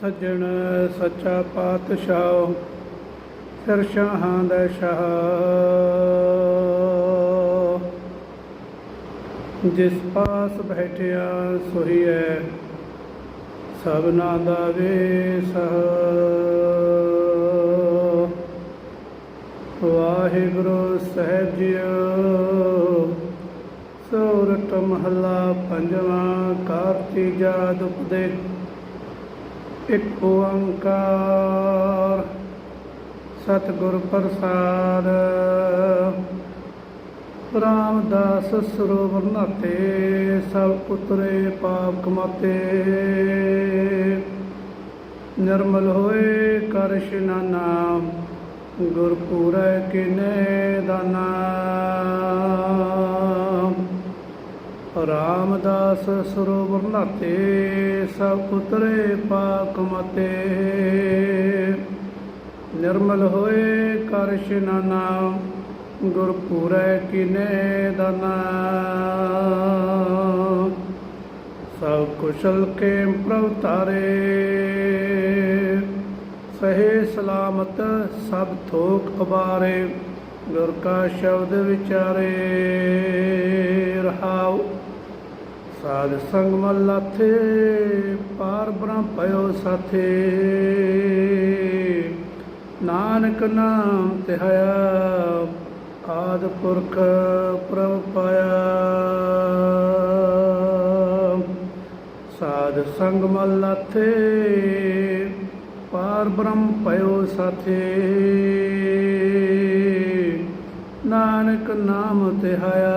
ਸੱਜਣ ਸੱਚਾ ਪਾਤਸ਼ਾਹ, ਸਿਰ ਸ਼ਾਹਾਂ ਦਾ ਸ਼ਾਹ। ਜਿਸ ਪਾਸ ਬੈਠਿਆ ਸੋਈ ਹੈ ਸਭਨਾ ਦਾ ਵੇਸਹ ਵਾਹਿਗੁਰੂ ਸਾਹਿਬ ਜੀਓ ਸੋਰਠ ਮਹੱਲਾ ਪੰਜਵਾਂ ਕਾਰਤੀਜਾ ਦੁਪਦੇ ਇੱਕ ਓੰਕਾਰ ਸਤਿਗੁਰ ਪ੍ਰਸਾਦ। ਰਾਮਦਾਸ ਸਰੋਵਰ ਨਾਤੇ ਸਭ ਉਤਰੇ ਪਾਪ ਕਮਾਤੇ। ਨਿਰਮਲ ਹੋਏ ਕਰ ਇਸ਼ਨਾਨਾ ਗੁਰ ਪੂਰੈ ਕਿਨੇ ਦਾਨਾ। ਰਾਮਦਾਸ ਸਰੋਵਰ ਨਾਤੇ, ਸਭ ਉਤਰੇ ਪਾਕ ਮਤੇ। ਨਿਰਮਲ ਹੋਏ ਕਰ ਇਸ਼ਨਾਨਾ ਗੁਰ ਪੂਰੈ ਕਿਨੇ ਦਾਨਾ। ਸਭ ਕੁਸ਼ਲ ਕੇ ਪ੍ਰਭ ਤਾਰੇ, ਸਹੇ ਸਲਾਮਤ ਸਭ ਥੋਕ ਅਬਾਰੇ, ਗੁਰ ਕਾ ਸ਼ਬਦ ਵਿਚਾਰੇ। ਰਹਾਉ ਸਾਧ ਸੰਗ ਮਲ ਪਾਰ ਬ੍ਰਹਮ ਪਇਓ ਸਾਥੇ। ਨਾਨਕ ਨਾਮ ਤਿਹਾਇਆ ਆਦ ਪੁਰਖ ਪ੍ਰਭ ਪਾਇਆ। ਸਾਧ ਸੰਗ ਮਲ ਪਾਰ ਬ੍ਰਹਮ ਪਇਓ ਸਾਥੇ। ਨਾਨਕ ਨਾਮ ਤਿਹਾਇਆ